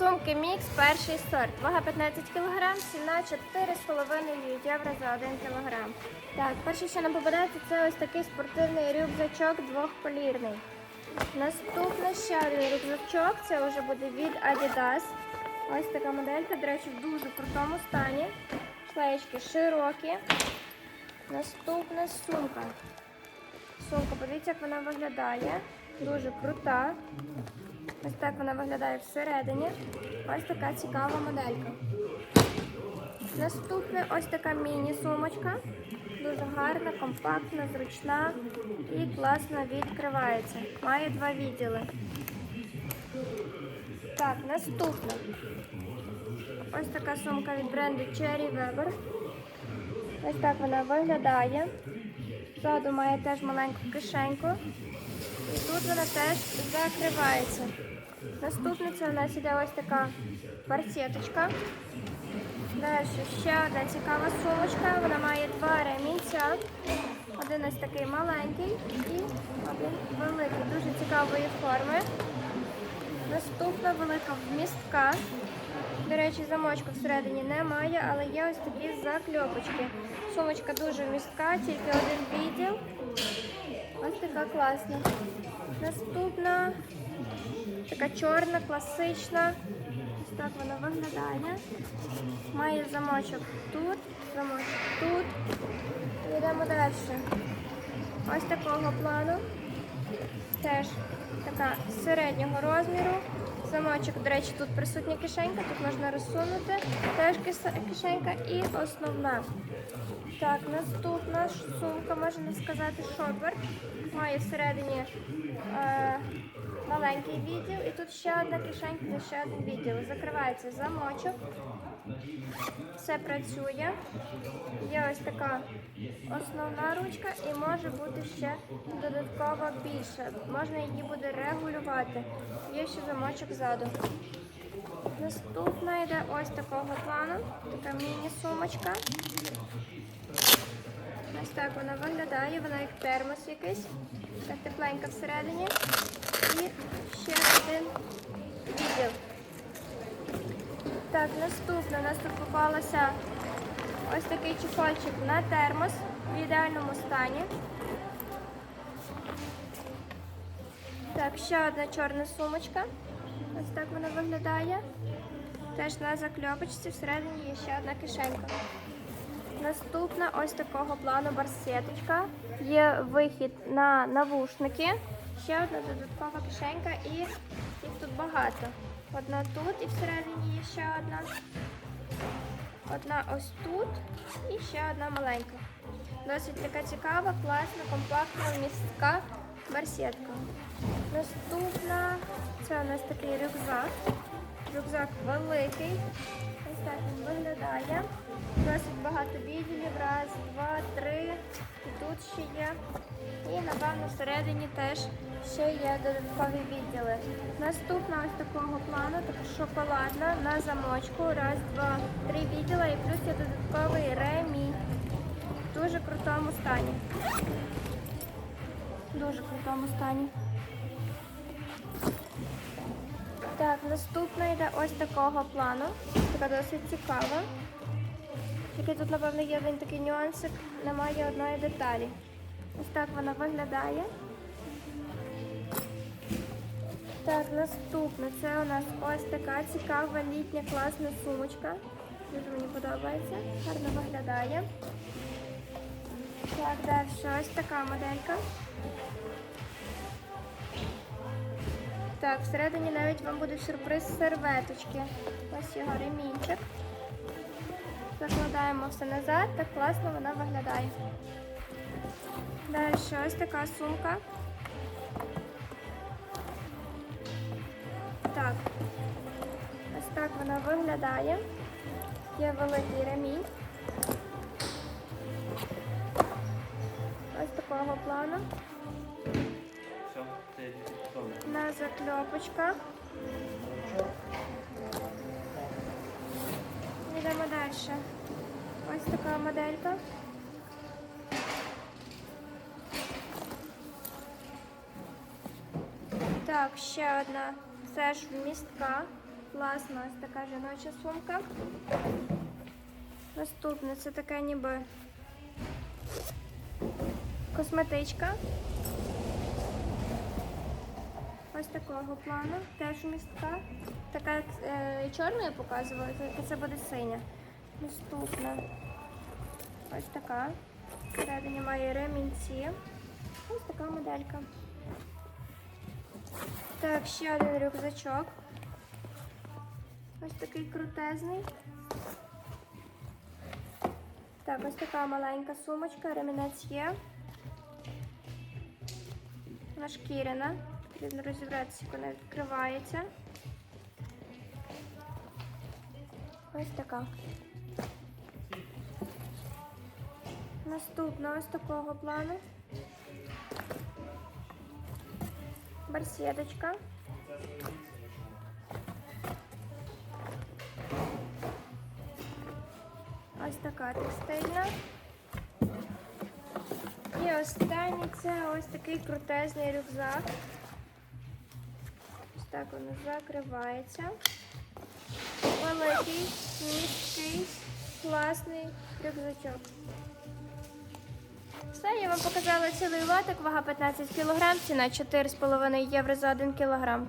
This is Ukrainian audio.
Сумки мікс, перший сорт. Вага 15 кг, ціна 4,5 євро за 1 кг. Так, перше, що нам попадається, це ось такий спортивний рюкзачок двохполірний. Наступний ще один рюкзачок, це вже буде від Adidas. Ось така моделька, до речі, в дуже крутому стані. Шлеєчки широкі. Наступна сумка. Сумка, подивіться, як вона виглядає. Дуже крута. Ось так вона виглядає всередині. Ось така цікава моделька. Наступна ось така міні-сумочка. Дуже гарна, компактна, зручна і класно відкривається. Має два відділи. Так, наступна. Ось така сумка від бренду Cherry Weber. Ось так вона виглядає. Ззаду має теж маленьку кишеньку. І тут вона теж закривається. Наступниця у нас іде ось така барсеточка. Далі ще одна цікава сумочка. Вона має два ремінця. Один ось такий маленький і один великий, дуже цікавої форми. Наступна велика вмістка. До речі, замочку всередині немає, але є ось такі закльопочки. Сумочка дуже вмістка, тільки один відділ. Ось така класна. Наступна така чорна, класична. Ось так вона виглядає. Має замочок тут, замочок тут. Йдемо далі. Ось такого плану. Теж така середнього розміру. Замочок, до речі, тут присутня кишенька, тут можна розсунути. Теж кишенька і основна. Так, наступна сумка, можна сказати, шопер. Має всередині е, маленький відділ і тут ще одна кишенька, де ще один відділ. Закривається замочок. Все працює. Є ось така основна ручка і може бути ще додатково більше. Можна її буде регулювати. Є ще замочок ззаду. Наступна йде ось такого плану, така міні-сумочка. Ось так вона виглядає, вона як термос якийсь, так тепленька всередині. І ще один відділ. Так, наступне у нас тут попалося ось такий чехольчик на термос в ідеальному стані. Так, ще одна чорна сумочка. Ось так вона виглядає. Теж на закльопочці всередині є ще одна кишенька. Наступна ось такого плану барсеточка. Є вихід на навушники. Ще одна додаткова кишенька і їх тут багато. Одна тут і всередині є ще одна. Одна ось тут і ще одна маленька. Досить така цікава, класна, компактна, містка барсетка. Наступна це у нас такий рюкзак. Рюкзак великий. Так він виглядає. Досить багато відділів. Раз, два, три. І тут ще є. І напевно всередині теж ще є додаткові відділи. Наступна ось такого плану, така шоколадна на замочку. Раз, два, три відділа і плюс є додатковий ремінь. В дуже крутому стані. Дуже крутому стані. Так, наступна йде ось такого плану. Така досить цікава. Тільки тут, напевно, є один такий нюансик, немає одної деталі. Ось так вона виглядає. Так, наступна. Це у нас ось така цікава літня класна сумочка. Дуже мені подобається. Гарно виглядає. Так, далі ось така моделька. Так, всередині навіть вам буде сюрприз серветочки. Ось його ремінчик. Закладаємо все назад, так класно вона виглядає. Далі ось така сумка. Так, ось так вона виглядає. Є великий ремінь. Ось такого плану. Закльопочках. Йдемо далі. Ось така моделька. Так, ще одна. Це ж вмістка. Класна ось така жіноча сумка. Наступне це таке ніби косметичка. Ось такого плану, теж містка. Така як е, чорна я показувала, тільки це буде синя. Наступна. Ось така. Всередині має ремінці. Ось така моделька. Так, ще один рюкзачок. Ось такий крутезний. Так, ось така маленька сумочка, ремінець є. Вона шкіряна. Потрібно розібратися, як вона відкривається. Ось така. Наступна ось такого плану. Барсеточка. Ось така текстильна. І останній це ось такий крутезний рюкзак. Так воно закривається. Великий, міський, класний рюкзачок. Все, я вам показала цілий лотик, вага 15 кг, ціна 4,5 євро за 1 кг.